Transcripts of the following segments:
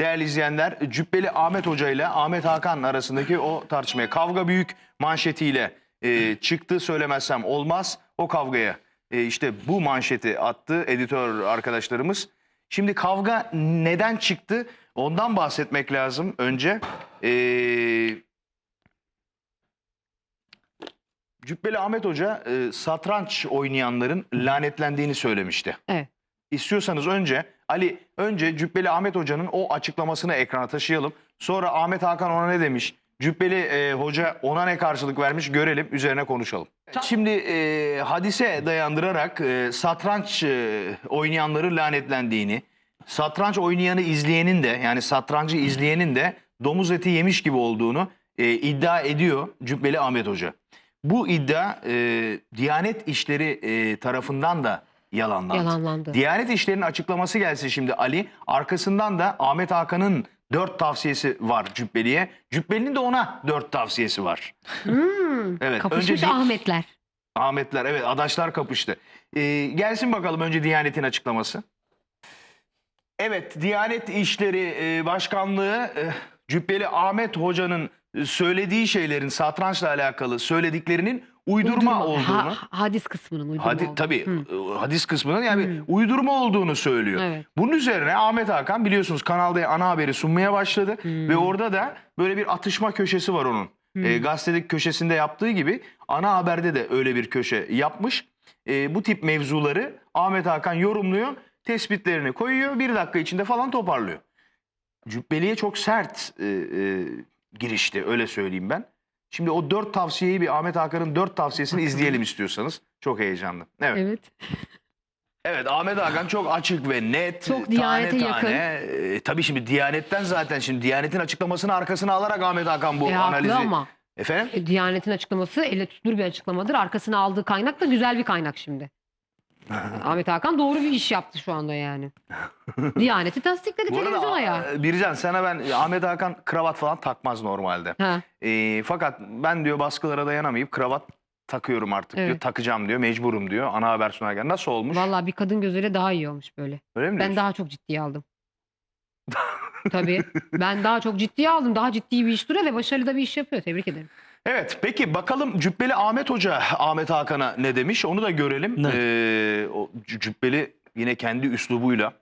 değerli izleyenler Cübbeli Ahmet Hoca ile Ahmet Hakan arasındaki o tartışmaya. Kavga büyük manşetiyle e, çıktı söylemezsem olmaz. O kavgaya e, işte bu manşeti attı editör arkadaşlarımız. Şimdi kavga neden çıktı ondan bahsetmek lazım önce. E, Cübbeli Ahmet Hoca e, satranç oynayanların lanetlendiğini söylemişti. Evet. İstiyorsanız önce Ali önce Cübbeli Ahmet Hoca'nın o açıklamasını ekrana taşıyalım. Sonra Ahmet Hakan ona ne demiş? Cübbeli e, Hoca ona ne karşılık vermiş görelim üzerine konuşalım. Şimdi e, hadise dayandırarak e, satranç e, oynayanları lanetlendiğini, satranç oynayanı izleyenin de yani satrancı izleyenin de domuz eti yemiş gibi olduğunu e, iddia ediyor Cübbeli Ahmet Hoca. Bu iddia e, Diyanet İşleri e, tarafından da yalanlandı. Yalanlandı. Diyanet İşleri'nin açıklaması gelsin şimdi Ali. Arkasından da Ahmet Hakan'ın dört tavsiyesi var Cübbeli'ye. Cübbeli'nin de ona dört tavsiyesi var. Hmm, Evet, Kapışmış önce Ahmetler. Ahmetler evet adaşlar kapıştı. Ee, gelsin bakalım önce Diyanet'in açıklaması. Evet Diyanet İşleri e, Başkanlığı e, Cübbeli Ahmet Hoca'nın söylediği şeylerin satrançla alakalı söylediklerinin uydurma, olduğunu. Ha- hadis kısmının uydurma Hadi olduğunu. tabii Hı. e, hadis kısmının yani Hı. uydurma olduğunu söylüyor. Evet. Bunun üzerine Ahmet Hakan biliyorsunuz kanalda ana haberi sunmaya başladı Hmm. ve orada da böyle bir atışma köşesi var onun. Hmm. E, gazetedeki köşesinde yaptığı gibi ana haberde de öyle bir köşe yapmış. E, bu tip mevzuları Ahmet Hakan yorumluyor, tespitlerini koyuyor, bir dakika içinde falan toparlıyor. Cübbeli'ye çok sert e, e, girişti öyle söyleyeyim ben. Şimdi o dört tavsiyeyi bir Ahmet Hakan'ın dört tavsiyesini izleyelim istiyorsanız. Çok heyecanlı. Evet. Evet. Evet Ahmet Hakan çok açık ve net. Çok tane Diyanete tane. yakın. E, tabii şimdi Diyanet'ten zaten şimdi Diyanet'in açıklamasını arkasına alarak Ahmet Hakan bu E, analizi. ama. Efendim? E, Diyanet'in açıklaması elle tutulur bir açıklamadır. Arkasına aldığı kaynak da güzel bir kaynak şimdi. Ahmet Hakan doğru bir iş yaptı şu anda yani. Diyanet'i tasdikledi Bu arada televizyona ya. a- Bircan sana ben Ahmet Hakan kravat falan takmaz normalde. Ha. E, fakat ben diyor baskılara dayanamayıp kravat takıyorum artık diyor. Evet. Takacağım diyor. Mecburum diyor. Ana haber sunarken. Nasıl olmuş? Vallahi bir kadın gözüyle daha iyi olmuş böyle. Öyle mi Ben diyorsun? daha çok ciddiye aldım. Tabii. Ben daha çok ciddiye aldım. Daha ciddi bir iş duruyor ve başarılı da bir iş yapıyor. Tebrik ederim. Evet peki bakalım Cübbeli Ahmet Hoca Ahmet Hakan'a ne demiş onu da görelim. Ne? Ee, o Cü- Cübbeli yine kendi üslubuyla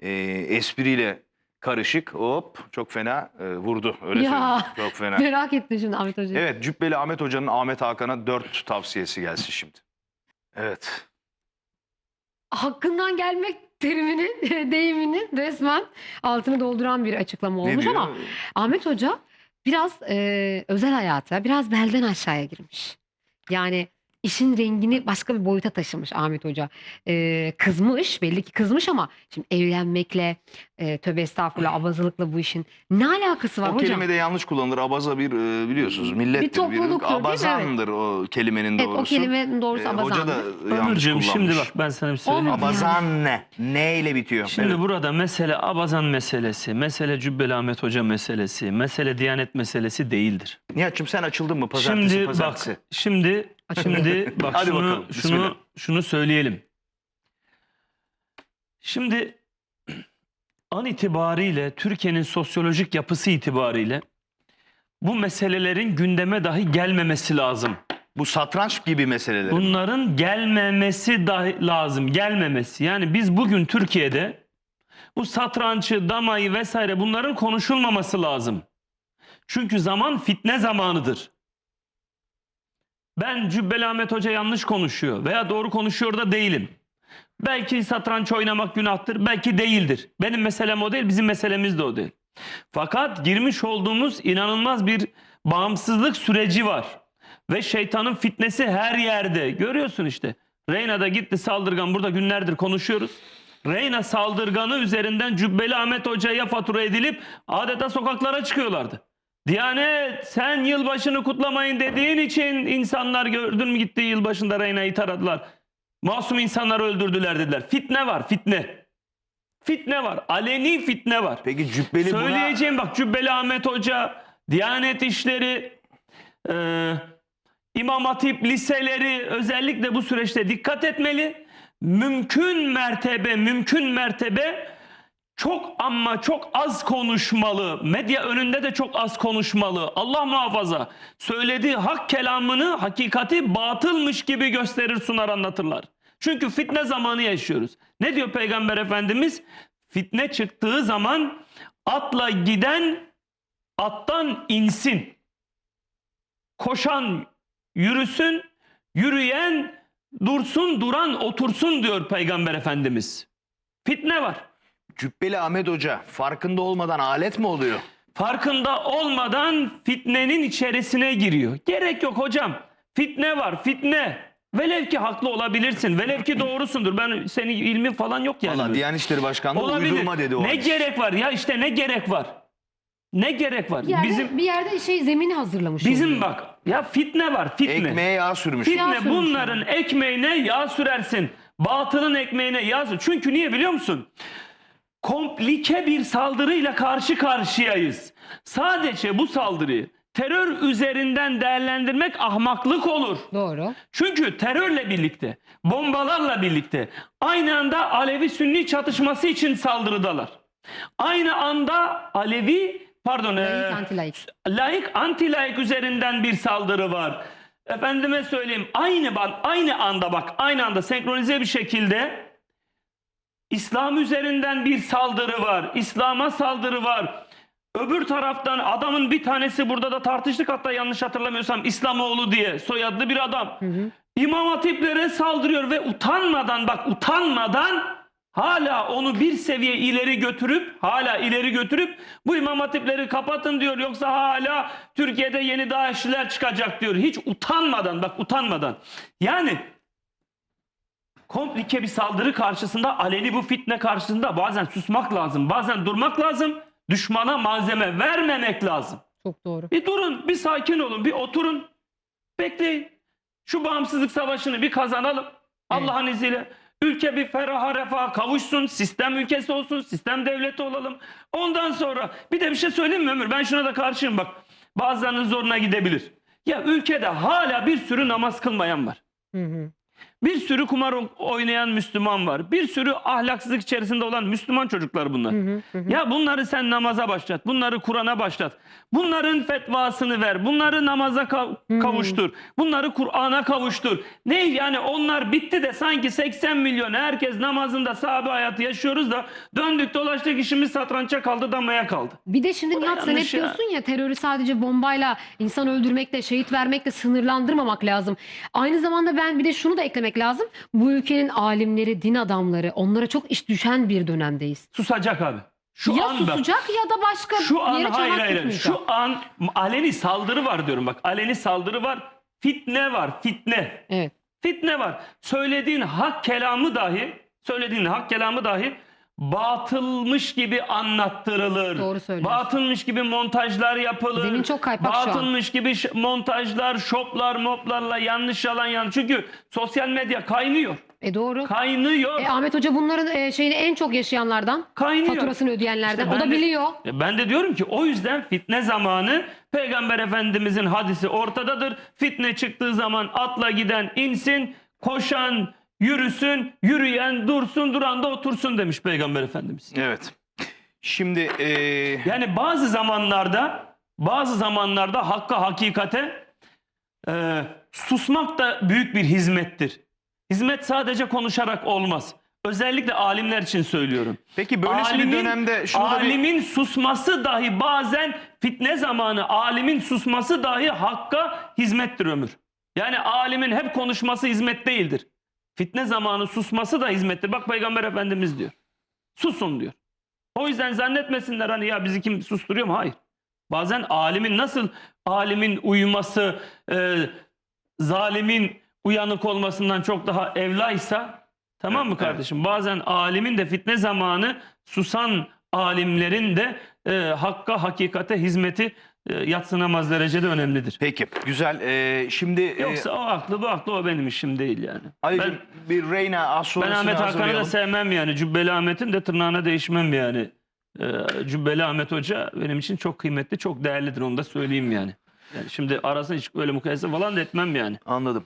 e, espriyle karışık hop çok fena e, vurdu öyle Ya. söyleyeyim. Çok fena. Merak ettim şimdi Ahmet Hoca'yı. Evet Cübbeli Ahmet Hoca'nın Ahmet Hakan'a dört tavsiyesi gelsin şimdi. Evet. Hakkından gelmek teriminin, deyiminin resmen altını dolduran bir açıklama olmuş diyor? ama Ahmet Hoca biraz e, özel hayata, biraz belden aşağıya girmiş. Yani işin rengini başka bir boyuta taşımış Ahmet Hoca. E, kızmış, belli ki kızmış ama şimdi evlenmekle, e, tövbe estağfurullah, abazılıkla bu işin ne alakası var O hocam? kelime de yanlış kullanılır. Abaza bir e, biliyorsunuz millettir. Bir topluluktur, değil mi? Abazandır o kelimenin Evet, doğrusu. o kelimenin doğrusu Ee, Hoca abazandı. da yanlış Ömürcüğüm kullanmış. şimdi bak ben sana bir söyleyeyim. Olmadı. Abazan ne? Ne ile bitiyor? Şimdi Evet. burada mesele Abazan meselesi, mesele Cübbeli Ahmet Hoca meselesi, mesele Diyanet meselesi değildir. Nihat'cığım sen açıldın mı pazartesi şimdi pazartesi? bak, şimdi şimdi bak Hadi şunu bakalım, bismillah. şunu şunu söyleyelim. Şimdi an itibariyle Türkiye'nin sosyolojik yapısı itibariyle bu meselelerin gündeme dahi gelmemesi lazım. Bu satranç gibi meseleler. Bunların gelmemesi dahi lazım. Gelmemesi. Yani biz bugün Türkiye'de bu satrançı, damayı vesaire bunların konuşulmaması lazım. Çünkü zaman fitne zamanıdır. Ben Cübbeli Ahmet Hoca yanlış konuşuyor veya doğru konuşuyor da değilim. Belki satranç oynamak günahtır, belki değildir. Benim meselem o değil, bizim meselemiz de o değil. Fakat girmiş olduğumuz inanılmaz bir bağımsızlık süreci var. Ve şeytanın fitnesi her yerde. Görüyorsun işte. Reyna da gitti saldırgan burada günlerdir konuşuyoruz. Reyna saldırganı üzerinden Cübbeli Ahmet Hoca'ya fatura edilip adeta sokaklara çıkıyorlardı. Diyanet sen yılbaşını kutlamayın dediğin için insanlar gördün mü gittiği yılbaşında Reyna'yı taradılar. Masum insanları öldürdüler dediler. Fitne var fitne. Fitne var. Aleni fitne var. Peki Cübbeli buna... Söyleyeceğim bak Cübbeli Ahmet Hoca, Diyanet İşleri, e, İmam Hatip liseleri özellikle bu süreçte dikkat etmeli. Mümkün mertebe, mümkün mertebe çok ama çok az konuşmalı. Medya önünde de çok az konuşmalı. Allah muhafaza. Söylediği hak kelamını, hakikati batılmış gibi gösterir, sunar, anlatırlar. Çünkü fitne zamanı yaşıyoruz. Ne diyor Peygamber Efendimiz? Fitne çıktığı zaman atla giden attan insin. Koşan yürüsün, yürüyen dursun, duran otursun diyor Peygamber Efendimiz. Fitne var. Cübbeli Ahmet Hoca farkında olmadan alet mi oluyor? farkında olmadan fitnenin içerisine giriyor. Gerek yok hocam. Fitne var, fitne. Velev ki haklı olabilirsin. Velev ki doğrusundur. Ben senin ilmin falan yok yani. Valla. Diyanet İşleri Başkanlığı Olabilir. uydurma dedi o. Ne hadis. gerek var ya işte ne gerek var? Ne gerek var? Bir yerde, bizim bir yerde şey zemini hazırlamış. bizim oluyor. bak ya fitne var, fitne. Ekmeğe yağ sürmüş. Yağ Fitne sürmüş bunların ekmeğine yağ sürersin. Batılın ekmeğine yağ sür. Çünkü niye biliyor musun? Komplike bir saldırıyla karşı karşıyayız. Sadece bu saldırıyı terör üzerinden değerlendirmek ahmaklık olur. Doğru. Çünkü terörle birlikte, bombalarla birlikte aynı anda Alevi-Sünni çatışması için saldırıdalar. Aynı anda Alevi, pardon, antilayık. layık anti layık üzerinden bir saldırı var. Efendime söyleyeyim aynı ban aynı anda bak aynı anda senkronize bir şekilde İslam üzerinden bir saldırı var. İslam'a saldırı var. Öbür taraftan adamın bir tanesi burada da tartıştık hatta yanlış hatırlamıyorsam İslamoğlu diye soyadlı bir adam. İmam hatiplere saldırıyor ve utanmadan bak utanmadan hala onu bir seviye ileri götürüp hala ileri götürüp bu imam hatipleri kapatın diyor yoksa hala Türkiye'de yeni Daeşliler çıkacak diyor. Hiç utanmadan bak utanmadan. Yani komplike bir saldırı karşısında aleni bu fitne karşısında bazen susmak lazım bazen durmak lazım düşmana malzeme vermemek lazım. Çok doğru. Bir durun, bir sakin olun, bir oturun. Bekleyin. Şu bağımsızlık savaşını bir kazanalım. Allah'ın izniyle. Ülke bir feraha refaha kavuşsun. Sistem ülkesi olsun. Sistem devleti olalım. Ondan sonra bir de bir şey söyleyeyim mi Ömür? Ben şuna da karşıyım bak. Bazılarının zoruna gidebilir. Ya ülkede hala bir sürü namaz kılmayan var. Hı hı. Bir sürü kumar oynayan Müslüman var. Bir sürü ahlaksızlık içerisinde olan Müslüman çocuklar bunlar. Hı hı, hı. Ya bunları sen namaza başlat. Bunları Kur'an'a başlat. Bunların fetvasını ver. Bunları namaza kav- kavuştur. Bunları Kur'an'a kavuştur. Ne yani onlar bitti de sanki 80 milyon herkes namazında sahabe hayatı yaşıyoruz da döndük dolaştık işimiz satrança kaldı damaya kaldı. Bir de şimdi Nihat sen hep diyorsun ya terörü sadece bombayla, insan öldürmekle, şehit vermekle sınırlandırmamak lazım. Aynı zamanda ben bir de şunu da eklemek lazım. Bu ülkenin alimleri, din adamları, onlara çok iş düşen bir dönemdeyiz. Susacak abi. Şu ya anda susacak ya da başka şu an yere hayır hayır tutmayacak. şu an aleni saldırı var diyorum bak. Aleni saldırı var. Fitne var. Fitne. Evet. Fitne var. Söylediğin hak kelamı dahi, söylediğin hak kelamı dahi batılmış gibi anlattırılır. Doğru söylüyorsun. Batılmış gibi montajlar yapılır. Zemin çok kaypak şu an. Batılmış gibi ş- montajlar, şoplar, moplarla yanlış yalan yan. Çünkü sosyal medya kaynıyor. E doğru. Kaynıyor. E, Ahmet Hoca bunların e, şeyini en çok yaşayanlardan, kaynıyor. faturasını ödeyenlerden. İşte o da de- biliyor. E Ben de diyorum ki o yüzden fitne zamanı Peygamber Efendimizin hadisi ortadadır. Fitne çıktığı zaman atla giden insin, koşan yürüsün, yürüyen dursun, duran da otursun demiş Peygamber Efendimiz. Evet. Şimdi e, Yani bazı zamanlarda bazı zamanlarda hakka hakikate e, susmak da büyük bir hizmettir. Hizmet sadece konuşarak olmaz. Özellikle alimler için söylüyorum. peki böylesi bir dönemde şunu da bir- alimin susması dahi bazen fitne zamanı alimin susması dahi hakka hizmettir ömür. Yani alimin hep konuşması hizmet değildir. Fitne zamanı susması da hizmettir. Bak Peygamber Efendimiz diyor. Susun diyor. O yüzden zannetmesinler hani ya bizi kim susturuyor mu? Hayır. Bazen alimin nasıl alimin uyuması e, zalimin uyanık olmasından çok daha evlaysa tamam mı Evet, kardeşim? Bazen alimin de fitne zamanı susan alimlerin de e, hakka hakikate hizmeti e, yatsınamaz derecede önemlidir. Peki güzel. E, şimdi e, Yoksa o haklı bu haklı o benim işim değil yani. Ali'cim Ben, bir Reyna az ben sonrasını Ahmet Hakan'ı da hazırlayalım. sevmem yani. Cübbeli Ahmet'in de tırnağına değişmem yani. Ee, Cübbeli Ahmet Hoca benim için çok kıymetli, çok değerlidir onu da söyleyeyim yani. yani şimdi arasını hiç öyle mukayese falan da etmem yani. Anladım.